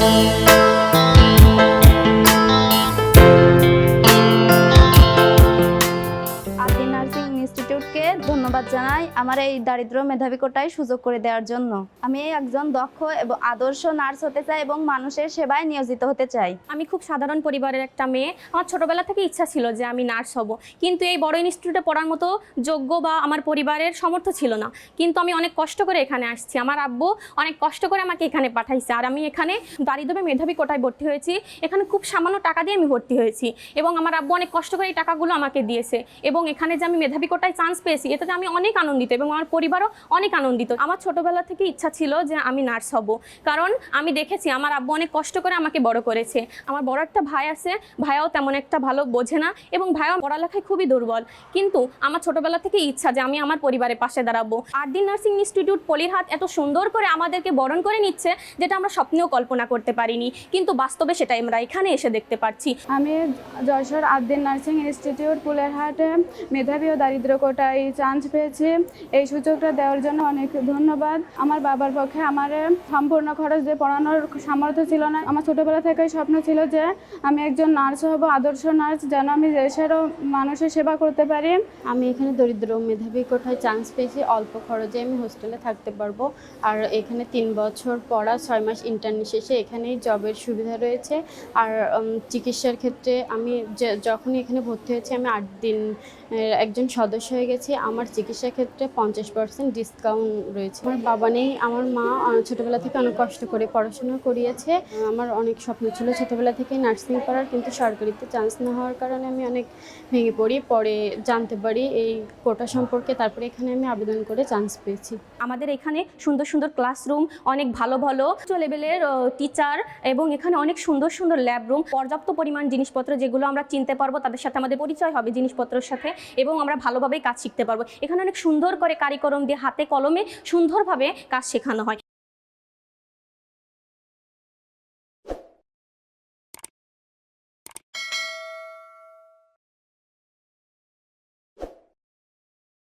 Música ধন্যবাদ জানাই আমার এই দারিদ্র মেধাবী কোটায় সুযোগ করে দেওয়ার জন্য। আমি একজন দক্ষ এবং আদর্শ নার্স হতে চাই এবং মানুষের সেবায় নিয়োজিত হতে চাই। আমি খুব সাধারণ পরিবারের একটা মেয়ে। আমার ছোটবেলা থেকে ইচ্ছা ছিল যে আমি নার্স হব। কিন্তু এই বড় ইনস্টিটিউটে পড়ার মতো যোগ্য বা আমার পরিবারের সমর্থ ছিল না। কিন্তু আমি অনেক কষ্ট করে এখানে আসছি। আমার আব্বু অনেক কষ্ট করে আমাকে এখানে পাঠাইছে। আর আমি এখানে দারিদ্র মেধাবী কোটায় ভর্তি হয়েছি। এখানে খুব সামান্য টাকা দিয়ে আমি ভর্তি হয়েছি। এবং আমার আব্বু অনেক কষ্ট করে এই টাকাগুলো আমাকে দিয়েছে। এবং এখানে যে আমি মেধাবী কোটায় চান্স পেয়েছি এটাতে আমি অনেক আনন্দিত এবং আমার পরিবারও অনেক আনন্দিত। আমার ছোটবেলা থেকে ইচ্ছা ছিল যে আমি নার্স হব। কারণ আমি দেখেছি আমার আব্বু অনেক কষ্ট করে আমাকে বড় করেছে। আমার বড় একটা ভাই আছে ভাইয়াও তেমন একটা ভালো বোঝে না এবং ভাইয়াও পড়ালেখায় খুবই দুর্বল। কিন্তু আমার ছোটবেলা থেকে ইচ্ছা যে আমি আমার পরিবারের পাশে দাঁড়াবো। আট দিন নার্সিং ইনস্টিটিউট পলিরহাট এত সুন্দর করে আমাদেরকে বরণ করে নিচ্ছে যেটা আমরা স্বপ্নেও কল্পনা করতে পারিনি। কিন্তু বাস্তবে সেটা আমরা এখানে এসে দেখতে পাচ্ছি আমি যশোর আদ্দিন নার্সিং ইনস্টিটিউট, পুলেরহাটে মেধাবী ও দারিদ্র কোটায় চান্স পেয়েছি। এই সুযোগটা দেওয়ার জন্য অনেক ধন্যবাদ। আমার বাবার পক্ষে আমার সম্পূর্ণ খরচ দিয়ে পড়ানোর সামর্থ্য ছিল না। আমার ছোটোবেলা থেকেই স্বপ্ন ছিল যে আমি একজন নার্স হব, আদর্শ নার্স, যেন আমি দেশেরও মানুষের সেবা করতে পারি। আমি এখানে দরিদ্র মেধাবী কোঠায় চান্স পেয়েছি। অল্প খরচে আমি হোস্টেলে থাকতে পারব। আর এখানে তিন বছর পড়া, ছয় মাস ইন্টার্নি শেষে এখানেই জবের সুবিধা রয়েছে। আর চিকিৎসার ক্ষেত্রে আমি যখনই এখানে ভর্তি হয়েছি, আমি আট দিন একজন সদস্য হয়ে গেছি। আমার চিকিৎসা ক্ষেত্রে পঞ্চাশ পার্সেন্ট ডিসকাউন্ট রয়েছে। আমার বাবা নেই, আমার মা ছোটোবেলা থেকে অনেক কষ্ট করে পড়াশোনা করিয়েছে। আমার অনেক স্বপ্ন ছিল ছোটবেলা থেকে নার্সিং করার, কিন্তু সরকারিতে চান্স না হওয়ার কারণে আমি অনেক ভেঙে পড়ি। পরে জানতে পারি এই কোটা সম্পর্কে, তারপরে এখানে আমি আবেদন করে চান্স পেয়েছি। আমাদের এখানে সুন্দর সুন্দর ক্লাসরুম অনেক ভালো ভালো উচ্চ লেভেলের টিচার এবং এখানে অনেক সুন্দর সুন্দর ল্যাব রুম পর্যাপ্ত পরিমাণ জিনিসপত্র যেগুলো আমরা চিনতে পারব, তাদের সাথে আমাদের পরিচয় হবে জিনিসপত্রের সাথে এবং আমরা ভালোভাবেই কাজ শিখতে পারব। এখানে অনেক সুন্দর করে কারিকরম দিয়ে হাতে কলমে সুন্দরভাবে কাজ শেখানো হয়।